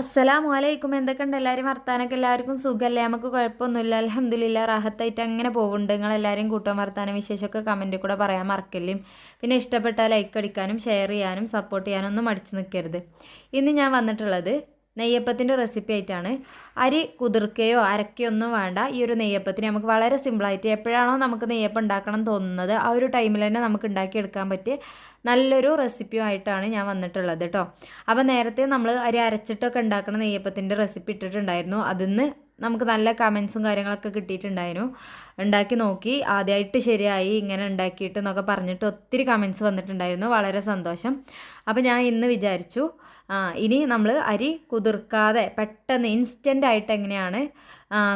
അസ്സലാമു അലൈക്കും എന്തൊക്കെയുണ്ട്? എല്ലാവരും വർത്താനൊക്കെ? എല്ലാവർക്കും സുഖമല്ലേ നമുക്ക് കുഴപ്പമൊന്നുമില്ല. അലഹമ്മദില്ല റാഹത്തായിട്ട് അങ്ങനെ പോകുന്നുണ്ട് നിങ്ങൾ എല്ലാവരും കൂട്ടം വർത്താനം വിശേഷമൊക്കെ കമന്റിൽ കൂടെ പറയാൻ മറക്കില്ലേ. പിന്നെ ഇഷ്ടപ്പെട്ട ലൈക്ക് അടിക്കാനും ഷെയർ ചെയ്യാനും സപ്പോർട്ട് ചെയ്യാനും ഒന്നും മടിച്ച് നിൽക്കരുത് ഇന്ന് ഞാൻ വന്നിട്ടുള്ളത് നെയ്യപ്പത്തിന്റെ റെസിപ്പി ആയിട്ടാണ്. അരി കുതിർക്കയോ അരക്കയോ ഒന്നും വേണ്ട. ഈ ഒരു നെയ്യപ്പത്തിന് നമുക്ക് വളരെ സിമ്പിളായിട്ട് എപ്പോഴാണോ നമുക്ക് നെയ്യപ്പം ഉണ്ടാക്കണം തോന്നുന്നത് ആ ഒരു ടൈമിൽ തന്നെ നമുക്ക് ഉണ്ടാക്കിയെടുക്കാൻ പറ്റിയ നല്ലൊരു റെസിപ്പിയുമായിട്ടാണ് ഞാൻ വന്നിട്ടുള്ളത് കേട്ടോ അപ്പോൾ നേരത്തെ നമ്മൾ അരി അരച്ചിട്ടൊക്കെ ഉണ്ടാക്കുന്ന നെയ്യപ്പത്തിന്റെ റെസിപ്പി ഇട്ടിട്ടുണ്ടായിരുന്നു. അതിന്ന് നമുക്ക് നല്ല കമൻസും കാര്യങ്ങളൊക്കെ കിട്ടിയിട്ടുണ്ടായിരുന്നു. ഉണ്ടാക്കി നോക്കി. ആദ്യമായിട്ട് ശരിയായി ഇങ്ങനെ ഉണ്ടാക്കിയിട്ട് എന്നൊക്കെ പറഞ്ഞിട്ട് ഒത്തിരി കമൻസ് വന്നിട്ടുണ്ടായിരുന്നു. വളരെ സന്തോഷം. അപ്പോൾ ഞാൻ ഇന്ന് വിചാരിച്ചു ഇനി നമ്മൾ അരി കുതിർക്കാതെ പെട്ടെന്ന് ഇൻസ്റ്റന്റ് ആയിട്ട് എങ്ങനെയാണ്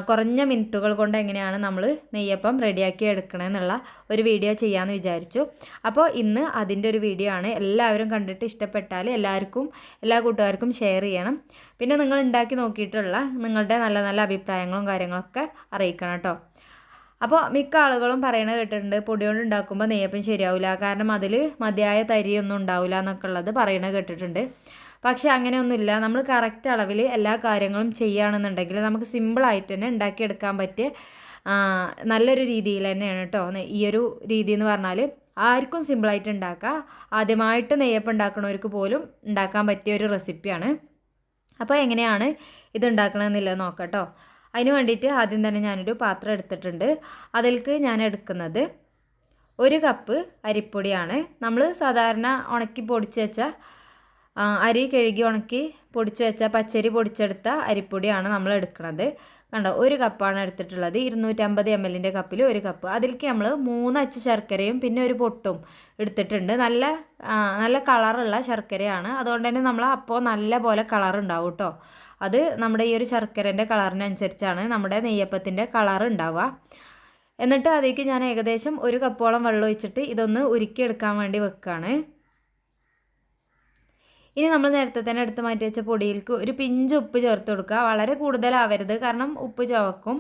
കുറഞ്ഞ മിനിറ്റുകൾ കൊണ്ട് എങ്ങനെയാണ് നമ്മൾ നെയ്യപ്പം റെഡിയാക്കി എടുക്കണമെന്നുള്ള ഒരു വീഡിയോ ചെയ്യാമെന്ന് വിചാരിച്ചു. അപ്പോൾ ഇന്ന് അതിന്റെ ഒരു വീഡിയോ ആണ്. എല്ലാവരും കണ്ടിട്ട് ഇഷ്ടപ്പെട്ടാൽ എല്ലാവർക്കും എല്ലാ കൂട്ടുകാർക്കും ഷെയർ ചെയ്യണം. പിന്നെ നിങ്ങൾ ഉണ്ടാക്കി നോക്കിയിട്ടുള്ള നിങ്ങളുടെ നല്ല നല്ല അഭിപ്രായങ്ങളും കാര്യങ്ങളൊക്കെ അറിയിക്കണം കേട്ടോ അപ്പോൾ മിക്ക ആളുകളും പറയണത് കേട്ടിട്ടുണ്ട് പൊടി കൊണ്ട് ഉണ്ടാക്കുമ്പോൾ നെയ്യപ്പം ശരിയാവില്ല കാരണം അതിൽ മതിയായ തരിയൊന്നും ഉണ്ടാവില്ല എന്നൊക്കെ ഉള്ളത് പറയണത് കേട്ടിട്ടുണ്ട്. പക്ഷെ അങ്ങനെയൊന്നുമില്ല. നമ്മൾ കറക്റ്റ് അളവിൽ എല്ലാ കാര്യങ്ങളും ചെയ്യുകയാണെന്നുണ്ടെങ്കിൽ നമുക്ക് സിമ്പിളായിട്ട് തന്നെ ഉണ്ടാക്കിയെടുക്കാൻ പറ്റിയ നല്ലൊരു രീതിയിൽ തന്നെയാണ് കേട്ടോ. ഈ ഒരു രീതി എന്ന് പറഞ്ഞാൽ ആർക്കും സിമ്പിളായിട്ട് ഉണ്ടാക്കാം ആദ്യമായിട്ട് നെയ്യപ്പം ഉണ്ടാക്കുന്നവർക്ക് പോലും ഉണ്ടാക്കാൻ പറ്റിയ ഒരു റെസിപ്പിയാണ് അപ്പോൾ എങ്ങനെയാണ് ഇത് ഉണ്ടാക്കണമെന്നില്ല നോക്കാം അതിന് വേണ്ടിയിട്ട് ആദ്യം തന്നെ ഞാനൊരു പാത്രം എടുത്തിട്ടുണ്ട്. അതിലേക്ക് ഞാൻ എടുക്കുന്നത് ഒരു കപ്പ് അരിപ്പൊടിയാണ്. നമ്മൾ സാധാരണ ഉണക്കി പൊടിച്ച് വെച്ച അരി കഴുകി ഉണക്കി പൊടിച്ച് വെച്ച പച്ചരി പൊടിച്ചെടുത്ത അരിപ്പൊടിയാണ് നമ്മൾ എടുക്കുന്നത് കണ്ടോ ഒരു കപ്പാണ് എടുത്തിട്ടുള്ളത്. ഇരുന്നൂറ്റമ്പത് എം എല്ലിന്റെ കപ്പിൽ ഒരു കപ്പ്. അതിലേക്ക് നമ്മൾ മൂന്ന് അച്ച് ശർക്കരയും പിന്നെ ഒരു പൊട്ടും എടുത്തിട്ടുണ്ട്. നല്ല നല്ല കളറുള്ള ശർക്കരയാണ്. അതുകൊണ്ട് തന്നെ നമ്മൾ അപ്പോൾ നല്ല പോലെ കളർ ഉണ്ടാവും കേട്ടോ അത് നമ്മുടെ ഈ ഒരു ശർക്കരന്റെ കളറിനനുസരിച്ചാണ് നമ്മുടെ നെയ്യപ്പത്തിന്റെ കളർ ഉണ്ടാവുക. എന്നിട്ട് അതിലേക്ക് ഞാൻ ഏകദേശം ഒരു കപ്പോളം വെള്ളം ഒഴിച്ചിട്ട് ഇതൊന്ന് ഉരുക്കിയെടുക്കാൻ വേണ്ടി വെക്കുകയാണ് ഇനി നമ്മൾ നേരത്തെ തന്നെ എടുത്ത് മാറ്റി വെച്ച പൊടിയിലേക്ക് ഒരു പിഞ്ച് ഉപ്പ് ചേർത്ത് കൊടുക്കുക. വളരെ കൂടുതലാവരുത് കാരണം ഉപ്പ് ചുവക്കും.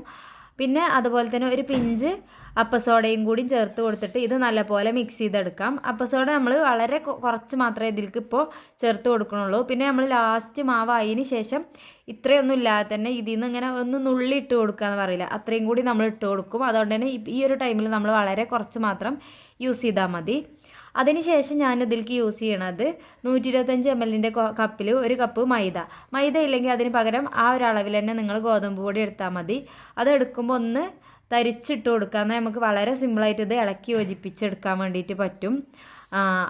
പിന്നെ അതുപോലെ തന്നെ ഒരു പിഞ്ച് അപ്പസോഡയും കൂടി ചേർത്ത് കൊടുത്തിട്ട് ഇത് നല്ലപോലെ മിക്സ് ചെയ്തെടുക്കാം. അപ്പസോഡ നമ്മൾ വളരെ കുറച്ച് മാത്രമേ ഇതിലേക്ക് ഇപ്പോൾ ചേർത്ത് കൊടുക്കണുള്ളൂ പിന്നെ നമ്മൾ ലാസ്റ്റ് മാവായതിന് ശേഷം ഇത്രയൊന്നും ഇല്ലാതെ തന്നെ ഇതിൽ നിന്ന് ഇങ്ങനെ ഒന്ന് നുള്ളി ഇട്ട് കൊടുക്കുക എന്ന് പറയില്ല. അത്രയും കൂടി നമ്മൾ ഇട്ട് കൊടുക്കും. അതുകൊണ്ട് തന്നെ ഈ ഒരു ടൈമിൽ നമ്മൾ വളരെ കുറച്ച് മാത്രം യൂസ് ചെയ്താൽ മതി. അതിനുശേഷം ഞാൻ ഇതിലേക്ക് യൂസ് ചെയ്യണത് നൂറ്റി ഇരുപത്തഞ്ച് എം എല്ലിന്റെ കപ്പിൽ ഒരു കപ്പ് മൈദ. മൈദ ഇല്ലെങ്കിൽ അതിന് പകരം ആ ഒരു അളവിൽ തന്നെ നിങ്ങൾ ഗോതമ്പ് പൊടി എടുത്താൽ മതി. അത് എടുക്കുമ്പോൾ ഒന്ന് തരിച്ചിട്ട് കൊടുക്കുക എന്നാൽ നമുക്ക് വളരെ സിമ്പിളായിട്ട് ഇത് ഇളക്കി യോജിപ്പിച്ചെടുക്കാൻ വേണ്ടിയിട്ട് പറ്റും.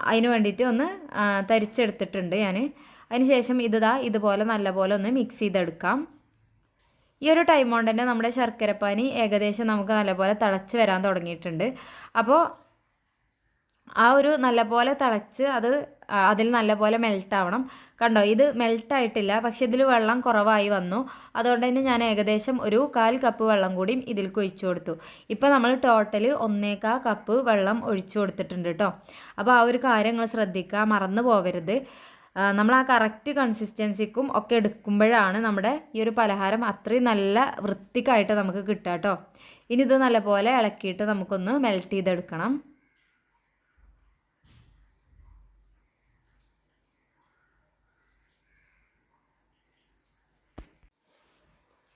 അതിന് വേണ്ടിയിട്ട് ഒന്ന് തരിച്ചെടുത്തിട്ടുണ്ട് ഞാൻ അതിനുശേഷം ഇത് ഇതാ ഇതുപോലെ നല്ലപോലെ ഒന്ന് മിക്സ് ചെയ്തെടുക്കാം. ഈ ഒരു ടൈം കൊണ്ട് തന്നെ നമ്മുടെ ശർക്കരപ്പാനി ഏകദേശം നമുക്ക് നല്ലപോലെ തിളച്ച് വരാൻ തുടങ്ങിയിട്ടുണ്ട്. അപ്പോൾ ആ ഒരു നല്ലപോലെ തിളച്ച് അത് അതിൽ നല്ലപോലെ മെൽട്ട് ആവണം കണ്ടോ ഇത് മെൽട്ട് ആയിട്ടില്ല പക്ഷേ ഇതിൽ വെള്ളം കുറവായി വന്നു. അതുകൊണ്ട് തന്നെ ഞാൻ ഏകദേശം ഒരു കാൽ കപ്പ് വെള്ളം കൂടിയും ഇതിലേക്ക് ഒഴിച്ചു കൊടുത്തു. ഇപ്പോൾ നമ്മൾ ടോട്ടൽ ഒന്നേക്കാ കപ്പ് വെള്ളം ഒഴിച്ചു കൊടുത്തിട്ടുണ്ട് കേട്ടോ അപ്പോൾ ആ ഒരു കാര്യങ്ങൾ ശ്രദ്ധിക്കുക മറന്നു പോവരുത്. നമ്മൾ ആ കറക്റ്റ് കൺസിസ്റ്റൻസിക്കും ഒക്കെ എടുക്കുമ്പോഴാണ് നമ്മുടെ ഈ ഒരു പലഹാരം അത്രയും നല്ല വൃത്തിക്കായിട്ട് നമുക്ക് കിട്ടുക കേട്ടോ ഇനി ഇത് നല്ലപോലെ ഇളക്കിയിട്ട് നമുക്കൊന്ന് മെൽറ്റ് ചെയ്തെടുക്കണം.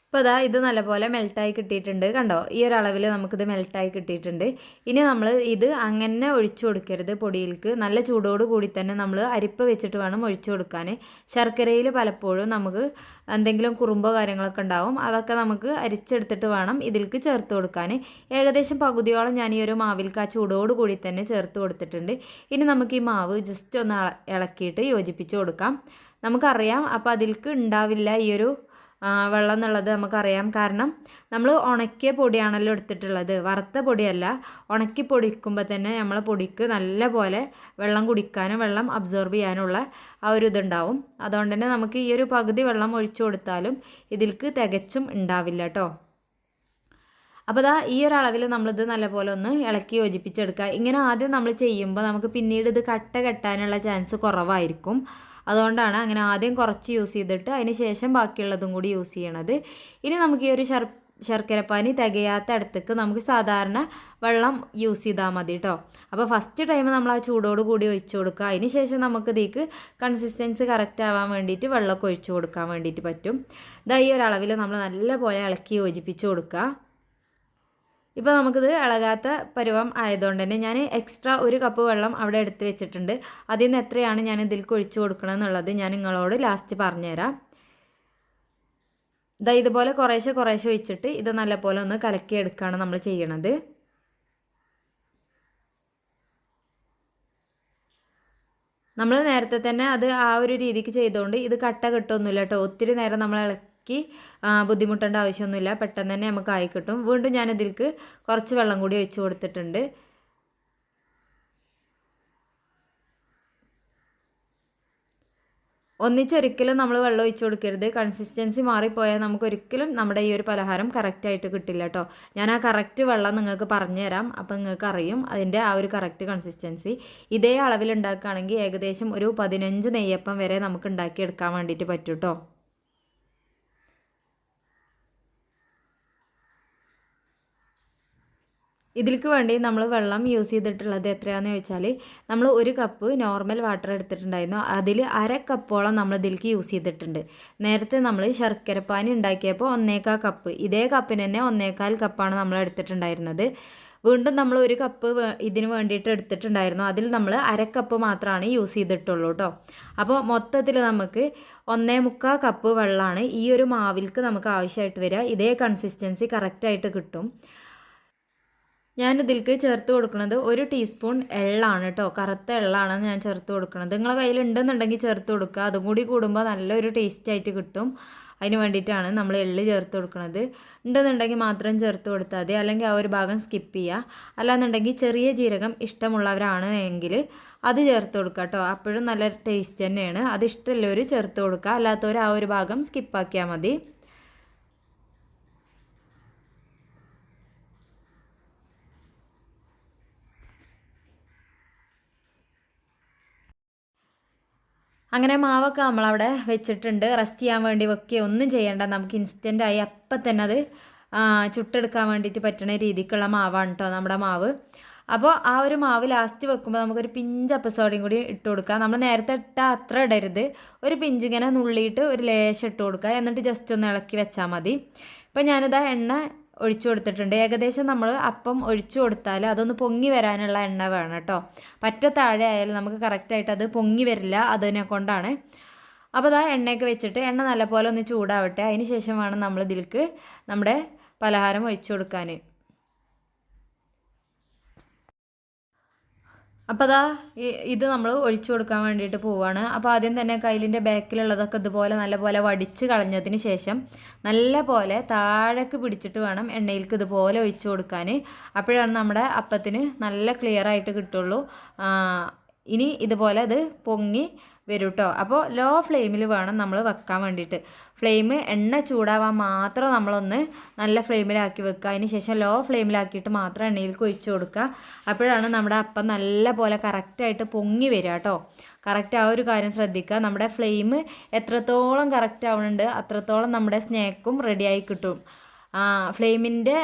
ഇപ്പോൾ അതാ ഇത് നല്ലപോലെ മെൽട്ടായി കിട്ടിയിട്ടുണ്ട്. കണ്ടോ? ഈ ഒരു അളവിൽ നമുക്കിത് മെൽട്ടായി കിട്ടിയിട്ടുണ്ട്. ഇനി നമ്മൾ ഇത് അങ്ങനെ ഒഴിച്ചു കൊടുക്കരുത് പൊടിയിലേക്ക് നല്ല ചൂടോട് കൂടി തന്നെ നമ്മൾ അരിപ്പ് വെച്ചിട്ട് വേണം ഒഴിച്ചു കൊടുക്കാൻ ശർക്കരയിൽ പലപ്പോഴും നമുക്ക് എന്തെങ്കിലും കുറുമ്പോ കാര്യങ്ങളൊക്കെ ഉണ്ടാവും. അതൊക്കെ നമുക്ക് അരിച്ചെടുത്തിട്ട് വേണം ഇതിലേക്ക് ചേർത്ത് കൊടുക്കാൻ ഏകദേശം പകുതിയോളം ഞാൻ ഈ ഒരു മാവിൽക്ക് ആ ചൂടോട് കൂടി തന്നെ ചേർത്ത് കൊടുത്തിട്ടുണ്ട്. ഇനി നമുക്ക് ഈ മാവ് ജസ്റ്റ് ഒന്ന് ഇളക്കിയിട്ട് യോജിപ്പിച്ച് കൊടുക്കാം. നമുക്കറിയാം. അപ്പോൾ അതിൽക്ക് ഉണ്ടാവില്ല ഈ ഒരു വെള്ളം എന്നുള്ളത് നമുക്കറിയാം. കാരണം നമ്മൾ ഉണക്കിയ പൊടിയാണല്ലോ എടുത്തിട്ടുള്ളത്. വറുത്ത പൊടിയല്ല. ഉണക്കി പൊടിക്കുമ്പോൾ തന്നെ നമ്മളെ പൊടിക്ക് നല്ല പോലെ വെള്ളം കുടിക്കാനും വെള്ളം അബ്സോർബ് ചെയ്യാനുള്ള ആ ഒരു ഇതുണ്ടാവും. അതുകൊണ്ട് തന്നെ നമുക്ക് ഈ ഒരു പകുതി വെള്ളം ഒഴിച്ചു കൊടുത്താലും ഇതിൽക്ക് തികച്ചും ഉണ്ടാവില്ല കേട്ടോ അപ്പോൾ ദാ ഈ ഒരു അളവിൽ നമ്മളിത് നല്ലപോലെ ഒന്ന് ഇളക്കി യോജിപ്പിച്ചെടുക്കുക. ഇങ്ങനെ ആദ്യം നമ്മൾ ചെയ്യുമ്പോൾ നമുക്ക് പിന്നീട് ഇത് കട്ട കെട്ടാനുള്ള ചാൻസ് കുറവായിരിക്കും. അതുകൊണ്ടാണ് അങ്ങനെ ആദ്യം കുറച്ച് യൂസ് ചെയ്തിട്ട് അതിന് ശേഷം ബാക്കിയുള്ളതും കൂടി യൂസ് ചെയ്യണത്. ഇനി നമുക്ക് ഈ ഒരു ശർ ശർക്കരപ്പാനി തികയാത്ത അടുത്തേക്ക് നമുക്ക് സാധാരണ വെള്ളം യൂസ് ചെയ്താൽ മതി കേട്ടോ അപ്പോൾ ഫസ്റ്റ് ടൈം നമ്മൾ ആ ചൂടോട് കൂടി ഒഴിച്ചു കൊടുക്കുക. അതിന് ശേഷം നമുക്ക് ഇതിക്ക് കൺസിസ്റ്റൻസി കറക്റ്റ് ആവാൻ വേണ്ടിയിട്ട് വെള്ളമൊക്കെ ഒഴിച്ചു കൊടുക്കാൻ വേണ്ടിയിട്ട് പറ്റും. ഇതാ ഈ ഒരളവിൽ നമ്മൾ നല്ല പോലെ ഇളക്കി യോജിപ്പിച്ച് കൊടുക്കുക. ഇപ്പോൾ നമുക്കിത് ഇളകാത്ത പരുവം ആയതുകൊണ്ട് തന്നെ ഞാൻ എക്സ്ട്രാ ഒരു കപ്പ് വെള്ളം അവിടെ എടുത്ത് വെച്ചിട്ടുണ്ട്. അതിൽ നിന്ന് എത്രയാണ് ഞാൻ ഇതിൽ ഒഴിച്ചു കൊടുക്കണം എന്നുള്ളത് ഞാൻ നിങ്ങളോട് ലാസ്റ്റ് പറഞ്ഞുതരാം. ഇതാ ഇതുപോലെ കുറേശ്ശെ കുറേശ്ശെ ഒഴിച്ചിട്ട് ഇത് നല്ലപോലെ ഒന്ന് കലക്കി എടുക്കുകയാണ് നമ്മൾ ചെയ്യണത്. നമ്മൾ നേരത്തെ തന്നെ അത് ആ ഒരു രീതിക്ക് ചെയ്തുകൊണ്ട് ഇത് കട്ട കിട്ടുമൊന്നുമില്ല കേട്ടോ. ഒത്തിരി നേരം നമ്മൾ ഇളക്കി ബുദ്ധിമുട്ടേണ്ട ആവശ്യമൊന്നുമില്ല. പെട്ടെന്ന് തന്നെ നമുക്ക് ആയി കിട്ടും. വീണ്ടും ഞാൻ ഇതിലേക്ക് കുറച്ച് വെള്ളം കൂടി ഒഴിച്ചു കൊടുത്തിട്ടുണ്ട്. ഒന്നിച്ചൊരിക്കലും നമ്മൾ വെള്ളം ഒഴിച്ചു കൊടുക്കരുത്. കൺസിസ്റ്റൻസി മാറിപ്പോയാൽ നമുക്കൊരിക്കലും നമ്മുടെ ഈ ഒരു പലഹാരം കറക്റ്റായിട്ട് കിട്ടില്ല കേട്ടോ. ഞാൻ ആ കറക്റ്റ് വെള്ളം നിങ്ങൾക്ക് പറഞ്ഞു തരാം അപ്പോൾ നിങ്ങൾക്ക് അതിന്റെ ആ ഒരു കറക്റ്റ് കൺസിസ്റ്റൻസി. ഇതേ അളവിൽ ഉണ്ടാക്കുകയാണെങ്കിൽ ഏകദേശം ഒരു പതിനഞ്ച് നെയ്യപ്പം വരെ നമുക്ക് ഉണ്ടാക്കിയെടുക്കാൻ വേണ്ടിയിട്ട് പറ്റും കേട്ടോ. ഇതിലേക്ക് വേണ്ടി നമ്മൾ വെള്ളം യൂസ് ചെയ്തിട്ടുള്ളത് എത്രയാണെന്ന് ചോദിച്ചാൽ നമ്മൾ ഒരു കപ്പ് നോർമൽ വാട്ടർ എടുത്തിട്ടുണ്ടായിരുന്നു. അതിൽ അര കപ്പോളം നമ്മൾ ഇതിലേക്ക് യൂസ് ചെയ്തിട്ടുണ്ട്. നേരത്തെ നമ്മൾ ശർക്കരപ്പാനി ഉണ്ടാക്കിയപ്പോൾ ഒന്നേക്കാൽ കപ്പ് ഇതേ കപ്പിന് തന്നെ ഒന്നേക്കാൽ കപ്പാണ് നമ്മൾ എടുത്തിട്ടുണ്ടായിരുന്നത്. വീണ്ടും നമ്മൾ ഒരു കപ്പ് ഇതിന് വേണ്ടിയിട്ട് എടുത്തിട്ടുണ്ടായിരുന്നു. അതിൽ നമ്മൾ അരക്കപ്പ് കപ്പ് മാത്രമാണ് യൂസ് ചെയ്തിട്ടുള്ളൂ കേട്ടോ അപ്പോൾ മൊത്തത്തിൽ നമുക്ക് ഒന്നേ മുക്കാൽ കപ്പ് വെള്ളമാണ് ഈ ഒരു മാവിൽക്ക് നമുക്ക് ആവശ്യമായിട്ട് വരിക ഇതേ കൺസിസ്റ്റൻസി കറക്റ്റായിട്ട് കിട്ടും. ഞാൻ ഇതിലേക്ക് ചേർത്ത് കൊടുക്കുന്നത് ഒരു ടീസ്പൂൺ എള്ളാണ് കേട്ടോ കറുത്ത എള്ളാണ് ഞാൻ ചേർത്ത് കൊടുക്കുന്നത്. നിങ്ങളെ കയ്യിൽ ഉണ്ടെന്നുണ്ടെങ്കിൽ ചേർത്ത് കൊടുക്കുക. അതും കൂടി കൂടുമ്പോൾ നല്ലൊരു ടേസ്റ്റ് ആയിട്ട് കിട്ടും. അതിന് വേണ്ടിയിട്ടാണ് നമ്മൾ എള്ള് ചേർത്ത് കൊടുക്കുന്നത്. ഉണ്ടെന്നുണ്ടെങ്കിൽ മാത്രം ചേർത്ത് കൊടുത്താൽ മതി. അല്ലെങ്കിൽ ആ ഒരു ഭാഗം സ്കിപ്പ് ചെയ്യുക. അല്ലാന്നുണ്ടെങ്കിൽ ചെറിയ ജീരകം ഇഷ്ടമുള്ളവരാണ് എങ്കിൽ അത് ചേർത്ത് കൊടുക്കുക കേട്ടോ അപ്പോഴും നല്ല ടേസ്റ്റ് തന്നെയാണ്. അത് ഇഷ്ടമുള്ളവർ ചേർത്ത് കൊടുക്കുക. അല്ലാത്തവർ ആ ഒരു ഭാഗം സ്കിപ്പാക്കിയാൽ മതി. അങ്ങനെ മാവൊക്കെ നമ്മളവിടെ വെച്ചിട്ടുണ്ട്. റെസ്റ്റ് ചെയ്യാൻ വേണ്ടി വെക്കുകയോ ഒന്നും ചെയ്യേണ്ട. നമുക്ക് ഇൻസ്റ്റന്റായി അപ്പം തന്നെ അത് ചുട്ടെടുക്കാൻ വേണ്ടിയിട്ട് പറ്റുന്ന രീതിക്കുള്ള മാവാണ് കേട്ടോ നമ്മുടെ മാവ്. അപ്പോൾ ആ ഒരു മാവ് ലാസ്റ്റ് വെക്കുമ്പോൾ നമുക്കൊരു പിഞ്ച് എപ്പിസോഡും കൂടി ഇട്ട് കൊടുക്കാം. നമ്മൾ നേരത്തെ ഇട്ട അത്ര ഇടരുത്. ഒരു പിഞ്ച് ഇങ്ങനെ നുള്ളിയിട്ട് ഒരു ലേശം ഇട്ട് കൊടുക്കുക എന്നിട്ട് ജസ്റ്റ് ഒന്ന് ഇളക്കി വെച്ചാൽ മതി. ഇപ്പം ഞാനിതാ എണ്ണ ഒഴിച്ചു കൊടുത്തിട്ടുണ്ട്. ഏകദേശം നമ്മൾ അപ്പം ഒഴിച്ചു കൊടുത്താൽ അതൊന്ന് പൊങ്ങി വരാനുള്ള എണ്ണ വേണം കേട്ടോ. പറ്റ താഴെ ആയാലും നമുക്ക് കറക്റ്റായിട്ട് അത് പൊങ്ങി വരില്ല അതിനെ കൊണ്ടാണ്. അപ്പോൾ അതാ എണ്ണയൊക്കെ വെച്ചിട്ട് എണ്ണ നല്ലപോലെ ഒന്ന് ചൂടാവട്ടെ. അതിന് ശേഷം വേണം നമ്മൾ ഇതിലേക്ക് നമ്മുടെ പലഹാരം ഒഴിച്ചു കൊടുക്കാൻ അപ്പോൾ അതാ ഇത് നമ്മൾ ഒഴിച്ചു കൊടുക്കാൻ വേണ്ടിയിട്ട് പോവുകയാണ് അപ്പോൾ ആദ്യം തന്നെ കയ്യിലിന്റെ ബാക്കിലുള്ളതൊക്കെ ഇതുപോലെ നല്ലപോലെ വടിച്ച് കളഞ്ഞതിന് ശേഷം നല്ല പോലെ താഴേക്ക് പിടിച്ചിട്ട് വേണം എണ്ണയിലേക്ക് ഇതുപോലെ ഒഴിച്ചു കൊടുക്കാൻ അപ്പോഴാണ് നമ്മുടെ അപ്പത്തിന് നല്ല ക്ലിയറായിട്ട് കിട്ടുള്ളൂ. ഇനി ഇതുപോലെ അത് പൊങ്ങി വരും കേട്ടോ അപ്പോൾ ലോ ഫ്ലെയിമിൽ വേണം നമ്മൾ വെക്കാൻ വേണ്ടിയിട്ട്. ഫ്ലെയിം എണ്ണ ചൂടാവാൻ മാത്രം നമ്മളൊന്ന് നല്ല ഫ്ലെയിമിലാക്കി വെക്കുക. അതിന് ശേഷം ലോ ഫ്ലെയിമിലാക്കിയിട്ട് മാത്രം എണ്ണയിലേക്ക് ഒഴിച്ചു കൊടുക്കുക. അപ്പോഴാണ് നമ്മുടെ അപ്പം നല്ല പോലെ കറക്റ്റായിട്ട് പൊങ്ങി വരിക കേട്ടോ. കറക്റ്റ് ആ ഒരു കാര്യം ശ്രദ്ധിക്കുക. നമ്മുടെ ഫ്ലെയിം എത്രത്തോളം കറക്റ്റ് ആവുന്നുണ്ട് അത്രത്തോളം നമ്മുടെ സ്നാക്കും റെഡിയായി കിട്ടും. ഫ്ലെയിമിന്റെ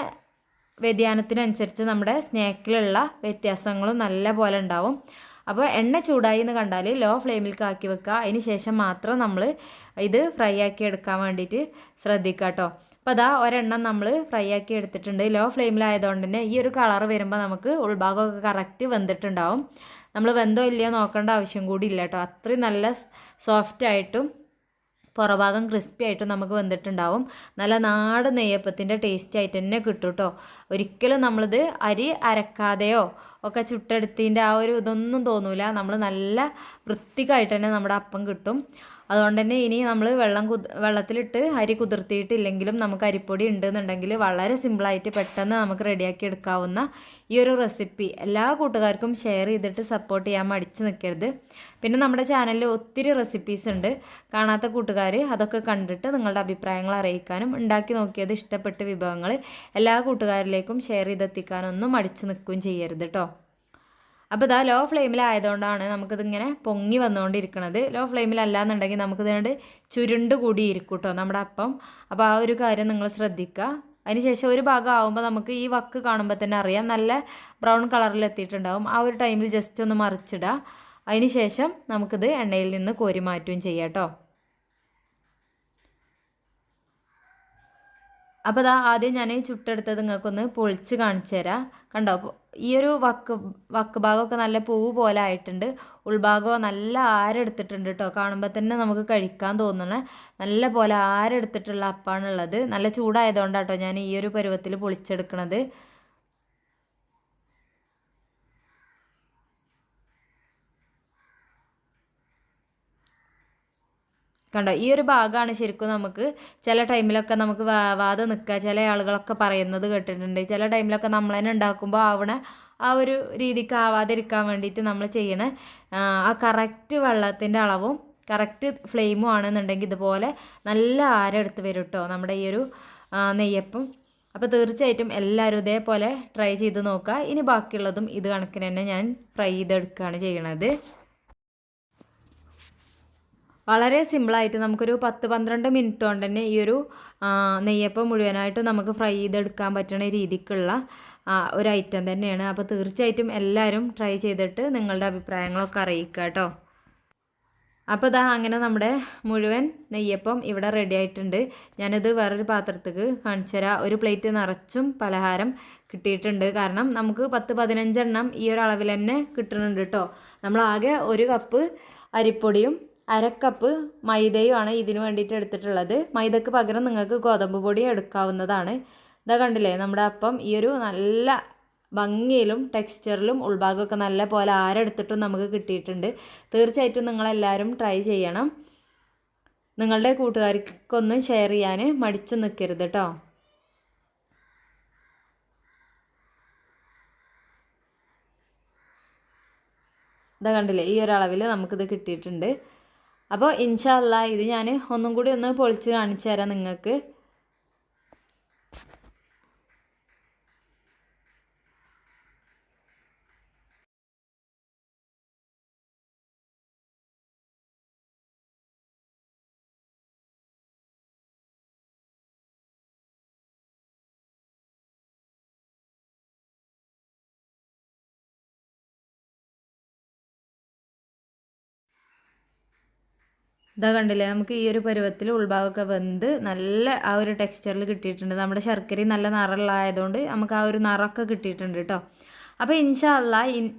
വ്യതിയാനത്തിനനുസരിച്ച് നമ്മുടെ സ്നാക്കിലുള്ള വ്യത്യാസങ്ങളും നല്ല പോലെ ഉണ്ടാവും. അപ്പോൾ എണ്ണ ചൂടായി എന്ന് കണ്ടാൽ ലോ ഫ്ലെയിമിലേക്ക് ആക്കി വെക്കുക അതിന് ശേഷം മാത്രം നമ്മൾ ഇത് ഫ്രൈ ആക്കി എടുക്കാൻ വേണ്ടിയിട്ട് ശ്രദ്ധിക്കുക കേട്ടോ അപ്പോൾ അതാ ഒരെണ്ണം നമ്മൾ ഫ്രൈ ആക്കി എടുത്തിട്ടുണ്ട്. ലോ ഫ്ലെയിമിലായതുകൊണ്ട് തന്നെ ഈ ഒരു കളർ വരുമ്പോൾ നമുക്ക് ഉൾഭാഗമൊക്കെ കറക്റ്റ് വെന്തിട്ടുണ്ടാവും. നമ്മൾ വെന്തോ ഇല്ലയോ നോക്കേണ്ട ആവശ്യം കൂടി ഇല്ല കേട്ടോ അത്രയും നല്ല സോഫ്റ്റ് ആയിട്ടും പുറഭാഗം ക്രിസ്പി ആയിട്ടും നമുക്ക് വന്നിട്ടുണ്ടാവും നല്ല നാട് നെയ്യപ്പത്തിന്റെ ടേസ്റ്റ് ആയിട്ട് തന്നെ കിട്ടും കേട്ടോ ഒരിക്കലും നമ്മളിത് അരി അരക്കാതെയോ ഒക്കെ ചുട്ടെടുത്തതിന്റെ ആ ഒരു ഇതൊന്നും തോന്നൂല. നമ്മൾ നല്ല വൃത്തിക്കായിട്ട് തന്നെ നമ്മുടെ അപ്പം കിട്ടും. അതുകൊണ്ട് തന്നെ ഇനി നമ്മൾ വെള്ളം കു വെള്ളത്തിലിട്ട് അരി കുതിർത്തിയിട്ടില്ലെങ്കിലും നമുക്ക് അരിപ്പൊടി ഉണ്ടെന്നുണ്ടെങ്കിൽ വളരെ സിമ്പിളായിട്ട് പെട്ടെന്ന് നമുക്ക് റെഡിയാക്കി എടുക്കാവുന്ന ഈ ഒരു റെസിപ്പി. എല്ലാ കൂട്ടുകാർക്കും ഷെയർ ചെയ്തിട്ട് സപ്പോർട്ട് ചെയ്യാൻ മടിച്ച് നിൽക്കരുത്. പിന്നെ നമ്മുടെ ചാനലിൽ ഒത്തിരി റെസിപ്പീസ് ഉണ്ട്. കാണാത്ത കൂട്ടുകാർ അതൊക്കെ കണ്ടിട്ട് നിങ്ങളുടെ അഭിപ്രായങ്ങൾ അറിയിക്കാനും ഉണ്ടാക്കി നോക്കിയത് ഇഷ്ടപ്പെട്ട വിഭവങ്ങൾ എല്ലാ കൂട്ടുകാരിലേക്കും ഷെയർ ചെയ്തെത്തിക്കാനൊന്നും മടിച്ച് നിൽക്കുകയും ചെയ്യരുത് കേട്ടോ അപ്പോൾ ഇതാ ലോ ഫ്ലെയിമിലായതുകൊണ്ടാണ് നമുക്കിതിങ്ങനെ പൊങ്ങി വന്നുകൊണ്ടിരിക്കുന്നത് ലോ ഫ്ലെയിമിലല്ല നമുക്കിതുകൊണ്ട് ചുരുണ്ട് കൂടി ഇരിക്കും കേട്ടോ നമ്മുടെ അപ്പം. അപ്പോൾ ആ ഒരു കാര്യം നിങ്ങൾ ശ്രദ്ധിക്കുക. അതിനുശേഷം ഒരു ഭാഗം ആകുമ്പോൾ നമുക്ക് ഈ വക്ക് കാണുമ്പോൾ തന്നെ അറിയാം. നല്ല ബ്രൗൺ കളറിൽ എത്തിയിട്ടുണ്ടാവും. ആ ഒരു ടൈമിൽ ജസ്റ്റ് ഒന്ന് മറിച്ചിടുക. അതിന് ശേഷം നമുക്കിത് എണ്ണയിൽ നിന്ന് കോരി മാറ്റുകയും ചെയ്യാം കേട്ടോ. അപ്പോൾ ഇതാ ആദ്യം ഞാൻ ചുട്ടെടുത്തത് നിങ്ങൾക്കൊന്ന് പൊളിച്ച് കാണിച്ചു തരാം കണ്ടോ ഈ ഒരു വക്ക് വക്ക് ഭാഗമൊക്കെ നല്ല പൂവ് പോലെ ആയിട്ടുണ്ട്. ഉൾഭാഗമോ നല്ല ആരെടുത്തിട്ടുണ്ട് കേട്ടോ കാണുമ്പോൾ തന്നെ നമുക്ക് കഴിക്കാൻ തോന്നണ. നല്ല പോലെ ആരെടുത്തിട്ടുള്ള അപ്പാണുള്ളത്. നല്ല ചൂടായതുകൊണ്ടാട്ടോ ഞാൻ ഈ ഒരു പരുവത്തിൽ പൊളിച്ചെടുക്കണത്. കണ്ടോ? ഈ ഒരു ഭാഗമാണ് ശരിക്കും നമുക്ക് ചില ടൈമിലൊക്കെ നമുക്ക് വാദം നിൽക്കുക ചില ആളുകളൊക്കെ പറയുന്നത് കേട്ടിട്ടുണ്ട്. ചില ടൈമിലൊക്കെ നമ്മൾ തന്നെ ഉണ്ടാക്കുമ്പോൾ ആവണ ആ ഒരു രീതിക്ക് ആവാതിരിക്കാൻ വേണ്ടിയിട്ട് നമ്മൾ ചെയ്യണ ആ കറക്റ്റ് വെള്ളത്തിന്റെ അളവും കറക്റ്റ് ഫ്ലെയിമും ആണെന്നുണ്ടെങ്കിൽ ഇതുപോലെ നല്ല ആരെടുത്ത് വരും കേട്ടോ നമ്മുടെ ഈ ഒരു നെയ്യപ്പം. അപ്പോൾ തീർച്ചയായിട്ടും എല്ലാവരും ഇതേപോലെ ട്രൈ ചെയ്ത് നോക്കുക ഇനി ബാക്കിയുള്ളതും ഇത് കണക്കിന് തന്നെ ഞാൻ ഫ്രൈ ചെയ്തെടുക്കുകയാണ് ചെയ്യണത്. വളരെ സിമ്പിളായിട്ട് നമുക്കൊരു പത്ത് പന്ത്രണ്ട് മിനിറ്റ് കൊണ്ട് തന്നെ ഈ ഒരു നെയ്യപ്പം മുഴുവനായിട്ട് നമുക്ക് ഫ്രൈ ചെയ്തെടുക്കാൻ പറ്റുന്ന രീതിക്കുള്ള ഒരു ഐറ്റം തന്നെയാണ്. അപ്പോൾ തീർച്ചയായിട്ടും എല്ലാവരും ട്രൈ ചെയ്തിട്ട് നിങ്ങളുടെ അഭിപ്രായങ്ങളൊക്കെ അറിയിക്കുക കേട്ടോ. അപ്പോൾ ഇതാ അങ്ങനെ നമ്മുടെ മുഴുവൻ നെയ്യപ്പം ഇവിടെ റെഡി ആയിട്ടുണ്ട്. ഞാനിത് വേറൊരു പാത്രത്തേക്ക് കാണിച്ചു തരാം ഒരു പ്ലേറ്റ് നിറച്ചും പലഹാരം കിട്ടിയിട്ടുണ്ട്. കാരണം നമുക്ക് പത്ത് പതിനഞ്ചെണ്ണം ഈ ഒരു അളവിൽ തന്നെ കിട്ടുന്നുണ്ട് കേട്ടോ. നമ്മളാകെ ഒരു കപ്പ് അരിപ്പൊടിയും അരക്കപ്പ് മൈദയുമാണ് ഇതിന് വേണ്ടിയിട്ട് എടുത്തിട്ടുള്ളത്. മൈദക്ക് പകരം നിങ്ങൾക്ക് ഗോതമ്പ് പൊടി എടുക്കാവുന്നതാണ്. ഇതാ കണ്ടില്ലേ നമ്മുടെ അപ്പം ഈ ഒരു നല്ല ഭംഗിയിലും ടെക്സ്ചറിലും ഉൾഭാഗമൊക്കെ നല്ല പോലെ ആരെടുത്തിട്ടും നമുക്ക് കിട്ടിയിട്ടുണ്ട്. തീർച്ചയായിട്ടും നിങ്ങളെല്ലാവരും ട്രൈ ചെയ്യണം. നിങ്ങളുടെ കൂട്ടുകാർക്കൊന്നും ഷെയർ ചെയ്യാൻ മടിച്ചു നിൽക്കരുത് കേട്ടോ ഇതാ കണ്ടില്ലേ ഈ ഒരളവിൽ നമുക്കിത് കിട്ടിയിട്ടുണ്ട്. അപ്പോൾ ഇൻഷാല്ല ഇത് ഞാൻ ഒന്നും കൂടി ഒന്ന് പൊളിച്ച് കാണിച്ചു തരാം നിങ്ങൾക്ക്. ഇതാ കണ്ടില്ലേ നമുക്ക് ഈ ഒരു പരുവത്തിൽ ഉൾഭാഗമൊക്കെ വെന്ത് നല്ല ആ ഒരു ടെക്സ്ചറിൽ കിട്ടിയിട്ടുണ്ട്. നമ്മുടെ ശർക്കരയും നല്ല നിറമുള്ളതായതുകൊണ്ട് നമുക്ക് ആ ഒരു നിറമൊക്കെ കിട്ടിയിട്ടുണ്ട് കേട്ടോ അപ്പോൾ ഇൻഷാല്ല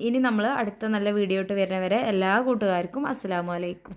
ഇനി നമ്മൾ അടുത്ത നല്ല വീഡിയോ ഇട്ട് വരുന്നവരെ എല്ലാ കൂട്ടുകാർക്കും അസ്സാം വലൈക്കും